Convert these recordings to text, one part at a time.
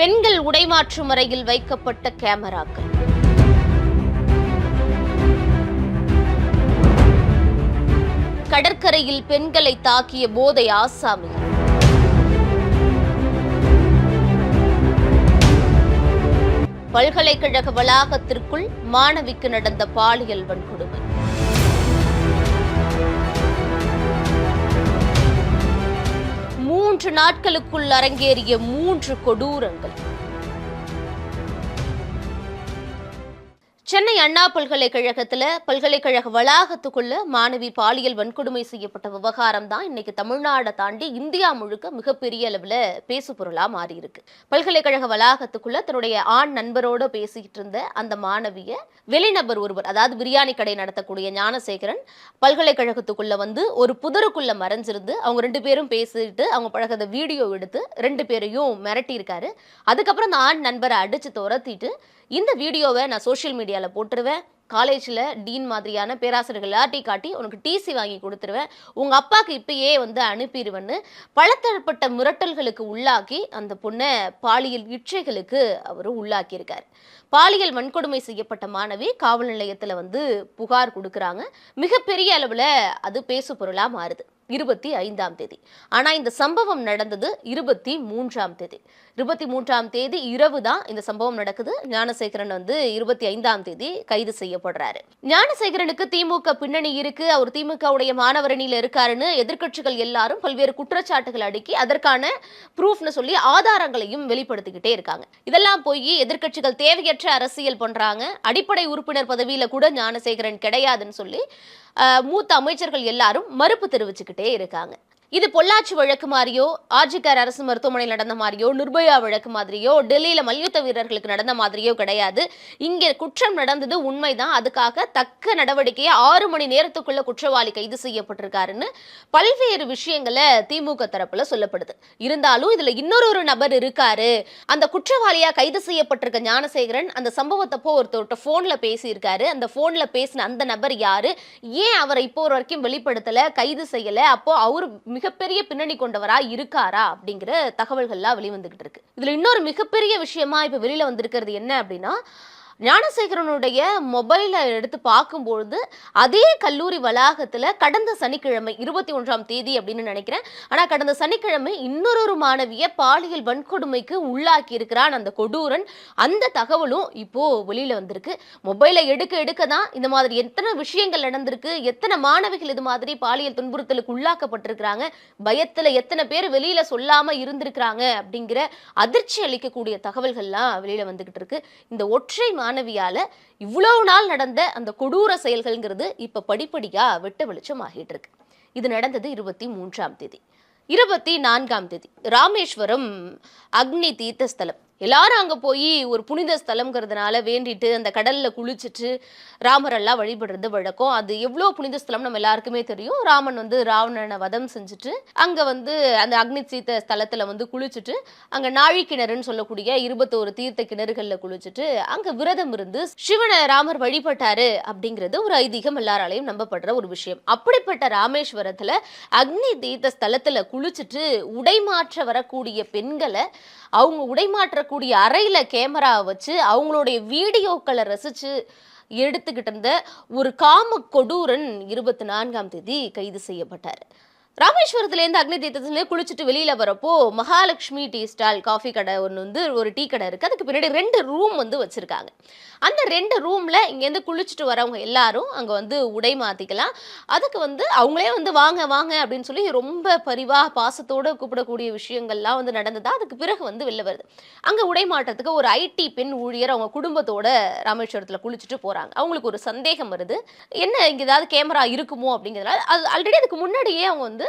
பெண்கள் உடைமாற்று முறையில் வைக்கப்பட்ட கேமராக்கள். கடற்கரையில் பெண்களை தாக்கிய போதை ஆசாமி பல்கலைக்கழக வளாகத்திற்குள் மாணவிக்கு நடந்த பாலியல் வன்கொடுமை. மூன்று நாட்களுக்குள் அரங்கேறிய மூன்று கொடூரங்கள். சென்னை அண்ணா பல்கலைக்கழகத்தில் பல்கலைக்கழக வளாகத்துக்குள்ள மாணவி பாலியல் வன்கொடுமை செய்யப்பட்ட விவகாரம் தான் இன்னைக்கு தமிழ்நாடை தாண்டி இந்தியா முழுக்க மிகப்பெரிய அளவில் பேசுபொருளாக மாறியிருக்கு. மாறி இருக்கு பல்கலைக்கழக வளாகத்துக்குள்ள தன்னுடைய ஆண் நண்பரோட பேசிக்கிட்டு இருந்த அந்த மாணவிய வெளிநபர் ஒருவர் அதாவது பிரியாணி கடை நடத்தக்கூடிய ஞானசேகரன் பல்கலைக்கழகத்துக்குள்ள வந்து ஒரு புதருக்குள்ள மறைஞ்சிருந்து அவங்க ரெண்டு பேரும் பேசிட்டு அவங்க பழகத வீடியோ எடுத்து ரெண்டு பேரையும் மிரட்டியிருக்காரு. அதுக்கப்புறம் அந்த ஆண் நண்பரை அடிச்சு துரத்திட்டு இந்த வீடியோவை நான் சோஷியல் மீடியாவில் போட்டுருவேன். காலேஜில் டீன் மாதிரியான பேராசிரியர்கள் ஆட்டி காட்டி உனக்கு டிசி வாங்கி கொடுத்துருவேன். உங்கள் அப்பாவுக்கு இப்பயே வந்து அனுப்பிடுவேன்னு பலத்தரப்பட்ட மிரட்டல்களுக்கு உள்ளாக்கி அந்த பொண்ணை பாலியல் இச்சைகளுக்கு அவர் உள்ளாக்கியிருக்கார். பாலியல் வன்கொடுமை செய்யப்பட்ட மாணவி காவல் நிலையத்தில் வந்து புகார் கொடுக்குறாங்க. மிகப்பெரிய அளவில் அது பேசு பொருளாக மாறுது. இருபத்தி ஐந்தாம் தேதி. ஆனால் இந்த சம்பவம் நடந்தது இருபத்தி மூன்றாம் தேதி. இருபத்தி மூன்றாம் தேதி இரவு தான் இந்த சம்பவம் நடக்குது. ஞானசேகரன் வந்து இருபத்தி ஐந்தாம் தேதி கைது செய்யப்படுறாரு. ஞானசேகரனுக்கு திமுக பின்னணி இருக்கு. அவர் திமுகவுடைய மாணவரணியில இருக்காருன்னு எதிர்க்கட்சிகள் எல்லாரும் பல்வேறு குற்றச்சாட்டுகள் அடுக்கி அதற்கான ப்ரூஃப்னு சொல்லி ஆதாரங்களையும் வெளிப்படுத்திக்கிட்டே இருக்காங்க. இதெல்லாம் போய் எதிர்க்கட்சிகள் தேவையற்ற அரசியல் பண்றாங்க. அடிப்படை உறுப்பினர் பதவியில கூட ஞானசேகரன் கிடையாதுன்னு சொல்லி மூத்த அமைச்சர்கள் எல்லாரும் மறுப்பு தெரிவிச்சுக்கிட்டே இருக்காங்க. இது பொள்ளாச்சி வழக்கு மாதிரியோ ஆர்ஜிகர் அரசு மருத்துவமனையில் நடந்த மாதிரியோ நிர்பயா வழக்கு மாதிரியோ டெல்லியில மல்யுத்த வீரர்களுக்கு நடந்த மாதிரியோ கிடையாது. இங்கே குற்றம் நடந்தது உண்மைதான். அதுக்காக தக்க நடவடிக்கையை ஆறு மணி நேரத்துக்குள்ள குற்றவாளி கைது செய்யப்பட்டிருக்காருன்னு பல்வேறு விஷயங்களை திமுக தரப்புல சொல்லப்படுது. இருந்தாலும் இதுல இன்னொரு ஒரு நபர் இருக்காரு. அந்த குற்றவாளியா கைது செய்யப்பட்டிருக்க ஞானசேகரன் அந்த சம்பவத்தப்போ ஒருத்தர்கிட்ட போன்ல பேசியிருக்காரு. அந்த போன்ல பேசின அந்த நபர் யாரு? ஏன் அவரை இப்போ வரைக்கும் வெளிப்படுத்தல கைது செய்யல? அப்போ அவர் மிகப்பெரிய பின்னணி கொண்டவரா இருக்காரா அப்படிங்கிற தகவல்கள்லாம் வெளிவந்துகிட்டு இருக்கு. இதுல இன்னொரு மிகப்பெரிய விஷயமா இப்ப வெளியில வந்திருக்கிறது என்ன அப்படின்னா ஞானசேகரனுடைய மொபைலை எடுத்து பார்க்கும்பொழுது அதே கல்லூரி வளாகத்தில் கடந்த சனிக்கிழமை இருபத்தி ஒன்றாம் தேதி அப்படின்னு நினைக்கிறேன். ஆனால் கடந்த சனிக்கிழமை இன்னொரு மாணவியை பாலியல் வன்கொடுமைக்கு உள்ளாக்கி இருக்கிறான் அந்த கொடூரன். அந்த தகவலும் இப்போ வெளியில் வந்திருக்கு. மொபைலை எடுக்க எடுக்க தான் இந்த மாதிரி எத்தனை விஷயங்கள் நடந்திருக்கு எத்தனை மாணவிகள் இது மாதிரி பாலியல் துன்புறுத்தலுக்கு உள்ளாக்கப்பட்டிருக்கிறாங்க பயத்தில் எத்தனை பேர் வெளியில் சொல்லாமல் இருந்திருக்கிறாங்க அப்படிங்கிற அதிர்ச்சி அளிக்கக்கூடிய தகவல்கள்லாம் வெளியில் வந்துக்கிட்டு இருக்கு. இந்த ஒற்றை மாணவியால் இவ்வளவு நாள் நடந்த அந்த கொடூர செயல்கள்ங்கிறது இப்ப படிப்படியா வெட்ட வெளிச்சம் ஆகிட்டு இருக்கு. இது நடந்தது இருபத்தி மூன்றாம் தேதி. இருபத்தி நான்காம் தேதி. ராமேஸ்வரம் அக்னி தீர்த்த ஸ்தலம் எல்லாரும் அங்கே போய் ஒரு புனித ஸ்தலம்ங்கிறதுனால வேண்டிட்டு அந்த கடலில் குளிச்சுட்டு ராமரெல்லாம் வழிபடுறது வழக்கம். அது எவ்வளோ புனித ஸ்தலம் நம்ம எல்லாருக்குமே தெரியும். ராமன் வந்து ராவணனை வதம் செஞ்சுட்டு அங்கே வந்து அந்த அக்னி தீர்த்த ஸ்தலத்தில் வந்து குளிச்சுட்டு அங்கே நாழி கிணறுன்னு சொல்லக்கூடிய இருபத்தோரு தீர்த்த கிணறுகளில் குளிச்சுட்டு அங்கே விரதம் இருந்து சிவனை ராமர் வழிபட்டாரு அப்படிங்கிறது ஒரு ஐதீகம் எல்லாராலையும் நம்பப்படுற ஒரு விஷயம். அப்படிப்பட்ட ராமேஸ்வரத்தில் அக்னி தீர்த்த ஸ்தலத்தில் குளிச்சுட்டு உடைமாற்ற வரக்கூடிய பெண்களை அவங்க உடைமாற்ற இருக்கக்கூடிய அறையில் கேமரா வச்சு அவங்களுடைய வீடியோக்களை ரசிச்சு எடுத்துக்கிட்டு இருந்த ஒரு காம கொடூரன் இருபத்தி நான்காம் தேதி கைது செய்யப்பட்டார். ராமேஸ்வரத்துலேருந்து அக்னி தீர்த்தத்துலேருந்து குளிச்சுட்டு வெளியில் வரப்போ மகாலட்சுமி டீ ஸ்டால் காஃபி கடை ஒன்று வந்து ஒரு டீ கடை இருக்குது அதுக்கு பின்னாடி ரெண்டு ரூம் வந்து வச்சுருக்காங்க. அந்த ரெண்டு ரூமில் இங்கேருந்து குளிச்சுட்டு வரவங்க எல்லாரும் அங்கே வந்து உடை மாற்றிக்கலாம் அதுக்கு வந்து அவங்களே வந்து வாங்க வாங்க அப்படின்னு சொல்லி ரொம்ப பரிவாக பாசத்தோடு கூப்பிடக்கூடிய விஷயங்கள்லாம் வந்து நடந்ததா அதுக்கு பிறகு வந்து வெளில வருது. அங்கே உடை மாற்றத்துக்கு ஒரு ஐடி பெண் ஊழியர் அவங்க குடும்பத்தோட ராமேஸ்வரத்தில் குளிச்சுட்டு போகிறாங்க அவங்களுக்கு ஒரு சந்தேகம் வருது. என்ன இங்கே ஏதாவது கேமரா இருக்குமோ அப்படிங்கிறதுனால அது ஆல்ரெடி அதுக்கு முன்னாடியே அவங்க வந்து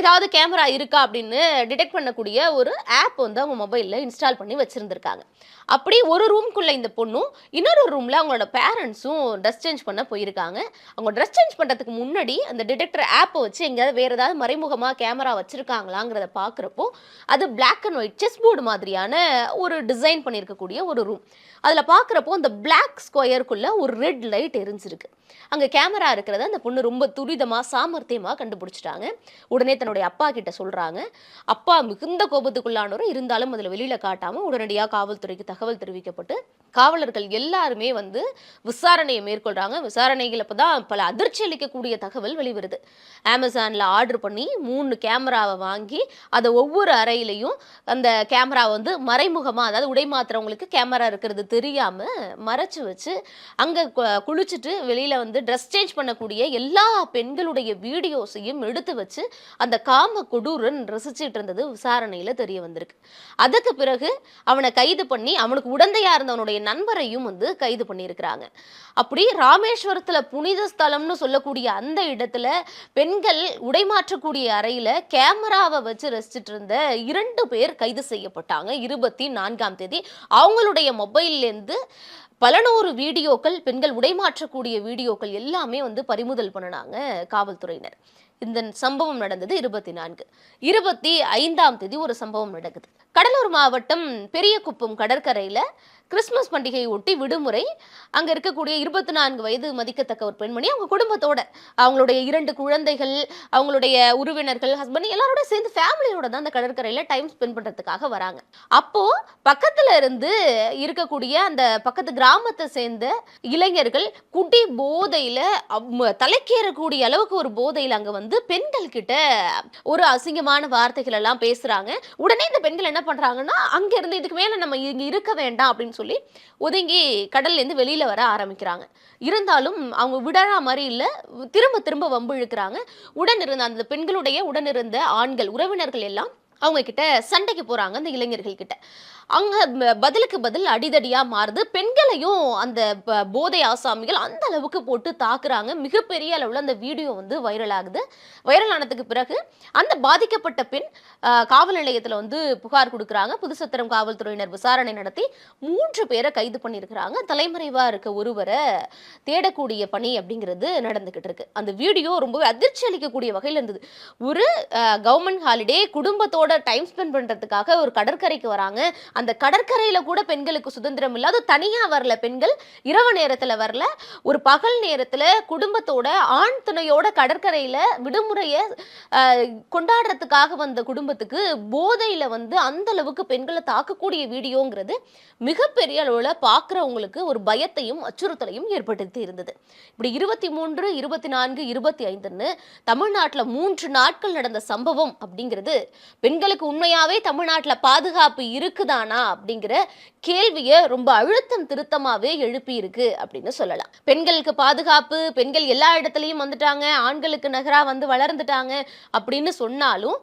ஏதாவது கேமரா இருக்கா அப்படின்னு டிடெக்ட் பண்ணக்கூடிய ஒரு ஆப் வந்து அவங்க மொபைலில் இன்ஸ்டால் பண்ணி வச்சுருந்துருக்காங்க. அப்படி ஒரு ரூம்குள்ளே இந்த பொண்ணும் இன்னொரு ரூமில் அவங்களோட பேரண்ட்ஸும் ட்ரெஸ் சேஞ்ச் பண்ண போயிருக்காங்க. அவங்க ட்ரெஸ் சேஞ்ச் பண்ணுறதுக்கு முன்னாடி அந்த டிடெக்டர் ஆப்பை வச்சு எங்கேயாவது வேறு ஏதாவது மறைமுகமாக கேமரா வச்சுருக்காங்களாங்கிறத பார்க்குறப்போ அது black and white chess board மாதிரியான ஒரு டிசைன் பண்ணியிருக்கக்கூடிய ஒரு ரூம் அதில் பார்க்குறப்போ அந்த பிளாக் ஸ்கொயருக்குள்ளே ஒரு ரெட் லைட் எரிஞ்சிருக்கு. அங்கே கேமரா இருக்கிறத அந்த பொண்ணு ரொம்ப துரிதமாக சாமர்த்தியமாக கண்டுபிடிச்சிட்டாங்க. உடனே தன்னுடைய அப்பா கிட்ட சொல்கிறாங்க அப்பா மிகுந்த கோபத்துக்குள்ளானோரும் இருந்தாலும் அதில் வெளியில் காட்டாமல் உடனடியாக காவல்துறைக்கு தகவல் தெரிவிக்கப்பட்டு காவலர்கள் எல்லாருமே வந்து விசாரணையை மேற்கொள்கிறாங்க விசாரணைகள் அப்பதான் பல அதிர்ச்சி அளிக்கக்கூடிய தகவல் வெளிவருது. அமேசானில் ஆர்டர் பண்ணி மூணு கேமராவை வாங்கி அதை ஒவ்வொரு அறையிலையும் அந்த கேமரா வந்து மறைமுகமாக அதாவது உடை மாத்துறவங்களுக்கு கேமரா இருக்கிறது தெரியாமல் மறைச்சு வச்சு அங்கே கு- குளிச்சுட்டு வெளியில் வந்து ட்ரெஸ் சேஞ்ச் பண்ணக்கூடிய எல்லா பெண்களுடைய வீடியோஸையும் எடுத்து வச்சு அந்த காம கொடூரன் ரசிச்சிட்டு இருந்தது விசாரணையில தெரிய வந்திருக்கு. அதுக்கு பிறகு அவனை கைது பண்ணி அவனுக்கு உடந்தையா இருந்தவனுடைய நண்பரையும் வந்து கைது பண்ணியிருக்கிறாங்க. அப்படி ராமேஸ்வரத்துல புனித ஸ்தலம்னு சொல்லக்கூடிய அந்த இடத்துல பெண்கள் உடைமாற்றக்கூடிய அறையில கேமராவை வச்சு ரசிச்சிட்டு இருந்த இரண்டு பேர் கைது செய்யப்பட்டாங்க. இருபத்தி நான்காம் தேதி அவங்களுடைய மொபைல்லேருந்து பல நூறு வீடியோக்கள் பெண்கள் உடைமாற்றக்கூடிய வீடியோக்கள் எல்லாமே வந்து பறிமுதல் பண்ணினாங்க காவல்துறையினர். இந்த சம்பவம் நடந்தது இருபத்தி நான்கு. இருபத்தி ஐந்தாம் தேதி ஒரு சம்பவம் நடக்குது. கடலூர் மாவட்டம் பெரியகுப்பம் கடற்கரையில் கிறிஸ்மஸ் பண்டிகையை ஒட்டி விடுமுறை. அங்கே இருக்கக்கூடிய இருபத்தி நான்கு வயது மதிக்கத்தக்க ஒரு பெண்மணி அவங்க குடும்பத்தோட அவங்களுடைய இரண்டு குழந்தைகள் அவங்களுடைய உறவினர்கள் ஹஸ்பண்ட் எல்லாரோட சேர்ந்து ஃபேமிலியோட தான் அந்த கடற்கரையில் டைம் ஸ்பெண்ட் பண்ணுறதுக்காக வராங்க. அப்போது பக்கத்தில் இருந்து இருக்கக்கூடிய அந்த பக்கத்து கிராமத்தை சேர்ந்த இளைஞர்கள் குடி போதையில் தலைக்கேறக்கூடிய அளவுக்கு ஒரு போதையில் அங்கே வந்து பெண்கள் கிட்ட ஒரு அசிங்கமான வார்த்தைகள் எல்லாம் பேசுகிறாங்க உடனே இந்த பெண்கள் என்ன பண்ணுறாங்கன்னா அங்கேருந்து இதுக்கு மேலே நம்ம இங்கே இருக்க வேண்டாம் அப்படின்னு சொல்லி ஒதுங்கி கடல்லேருந்து வெளியில் வர ஆரம்பிக்கிறாங்க. இருந்தாலும் அவங்க விடறா மாதிரி இல்லை. திரும்ப திரும்ப வம்பு இழுக்கிறாங்க. உடனிருந்த அந்த பெண்களுடைய உடனிருந்த ஆண்கள் உறவினர்கள் எல்லாம் அவங்க கிட்ட சண்டைக்கு போறாங்க அந்த இளைஞர்கள் கிட்ட அங்க பதிலுக்கு பதில் அடிதடியா மாறுது. பெண்களையும் அந்த போதை ஆசாமிகள் அந்த அளவுக்கு போட்டு தாக்குறாங்க. மிகப்பெரிய அளவில் அந்த வீடியோ வந்து வைரல் ஆகுது. வைரல் ஆனதுக்கு பிறகு அந்த பாதிக்கப்பட்ட பெண் காவல் நிலையத்தில் வந்து புகார் கொடுக்குறாங்க. புதுசத்திரம் காவல்துறையினர் விசாரணை நடத்தி மூன்று பேரை கைது பண்ணியிருக்கிறாங்க. தலைமறைவா இருக்க ஒருவரை தேடக்கூடிய பணி அப்படிங்கிறது நடந்துகிட்டு இருக்கு. அந்த வீடியோ ரொம்பவே அதிர்ச்சி அளிக்கக்கூடிய வகையில் இருந்தது. ஒரு கவர்மெண்ட் ஹாலிடே குடும்பத்தோட பெண்களோட டைம் ஸ்பெண்ட் பண்ணுறதுக்காக ஒரு கடற்கரைக்கு வராங்க. அந்த கடற்கரையில் கூட பெண்களுக்கு சுதந்திரம் இல்லை. அது தனியாக வரல பெண்கள். இரவு நேரத்தில் வரல. ஒரு பகல் நேரத்தில் குடும்பத்தோட ஆண் துணையோட கடற்கரையில் விடுமுறையை கொண்டாடுறதுக்காக வந்த குடும்பத்துக்கு போதையில் வந்து அந்த அளவுக்கு பெண்களை தாக்கக்கூடிய வீடியோங்கிறது மிகப்பெரிய அளவில் பார்க்குறவங்களுக்கு ஒரு பயத்தையும் அச்சுறுத்தலையும் ஏற்படுத்தி இருந்தது. இப்படி இருபத்தி மூன்று இருபத்தி நான்கு இருபத்தி ஐந்துன்னு தமிழ்நாட்டில் மூன்று நாட்கள் நடந்த சம்பவம் அப்படிங்கிறது பெண்கள் பெண்களுக்கு உண்மையாவே தமிழ்நாட்டுல பாதுகாப்பு இருக்குதானா அப்படிங்கிற கேள்வியை ரொம்ப அழுத்தம் திருத்தமாவே எழுப்பி இருக்கு அப்படின்னு சொல்லலாம். பெண்களுக்கு பாதுகாப்பு பெண்கள் எல்லா இடத்துலயும் வந்துட்டாங்க ஆண்களுக்கு நகரா வந்து வளர்ந்துட்டாங்க அப்படின்னு சொன்னாலும்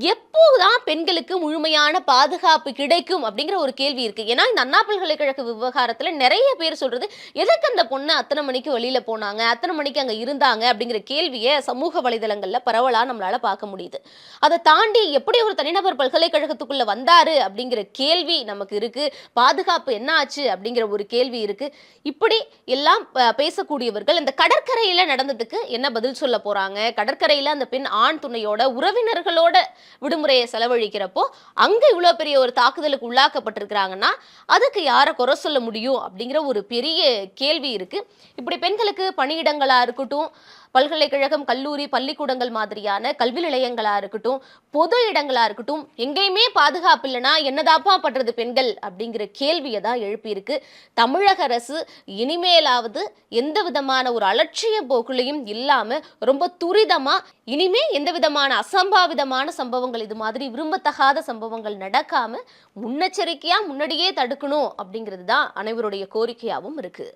எப்போதான் பெண்களுக்கு முழுமையான பாதுகாப்பு கிடைக்கும் அப்படிங்கிற ஒரு கேள்வி இருக்கு. ஏன்னா இந்த அண்ணா பல்கலைக்கழக விவகாரத்துல நிறைய பேர் சொல்றது எதுக்கு அந்த பொண்ணு அத்தனை மணிக்கு வெளியில போனாங்க? அத்தனை மணிக்கு அங்க இருந்தாங்க? அப்படிங்கிற கேள்வியை சமூக வலைதளங்கள்ல பரவலா நம்மளால பார்க்க முடியுது. அதை தாண்டி எப்படி ஒரு தனிநபர் பல்கலைக்கழகத்துக்குள்ள வந்தாரு அப்படிங்கிற கேள்வி நமக்கு இருக்கு. பாதுகாப்பு என்ன ஆச்சு அப்படிங்கிற ஒரு கேள்வி இருக்கு. இப்படி எல்லாம் பேசக்கூடியவர்கள் இந்த கடற்கரையில நடந்ததுக்கு என்ன பதில் சொல்ல போறாங்க? கடற்கரையில அந்த பெண் ஆண் துணையோட உறவினர்களோட விடுமுறையை செலவழிக்கிறப்போ அங்க இவ்வளவு பெரிய ஒரு தாக்குதலுக்கு உள்ளாக்கப்பட்டிருக்கிறாங்கன்னா அதுக்கு யாரை குறை சொல்ல முடியும் அப்படிங்கிற ஒரு பெரிய கேள்வி இருக்கு. இப்படி பெண்களுக்கு பணியிடங்களா இருக்கட்டும் பல்கலைக்கழகம் கல்லூரி பள்ளிக்கூடங்கள் மாதிரியான கல்வி நிலையங்களாக இருக்கட்டும் பொது இடங்களாக இருக்கட்டும் எங்கேயுமே பாதுகாப்பு இல்லைன்னா என்னதாப்பா பண்ணுறது பெண்கள் அப்படிங்கிற கேள்வியை தான் எழுப்பியிருக்கு. தமிழக அரசு இனிமேலாவது எந்த விதமான ஒரு அலட்சிய போக்குலையும் இல்லாமல் ரொம்ப துரிதமாக இனிமே எந்த விதமான அசம்பாவிதமான சம்பவங்கள் இது மாதிரி விரும்பத்தகாத சம்பவங்கள் நடக்காமல் முன்னெச்சரிக்கையாக முன்னாடியே தடுக்கணும் அப்படிங்கிறது தான் அனைவருடைய கோரிக்கையாகவும் இருக்குது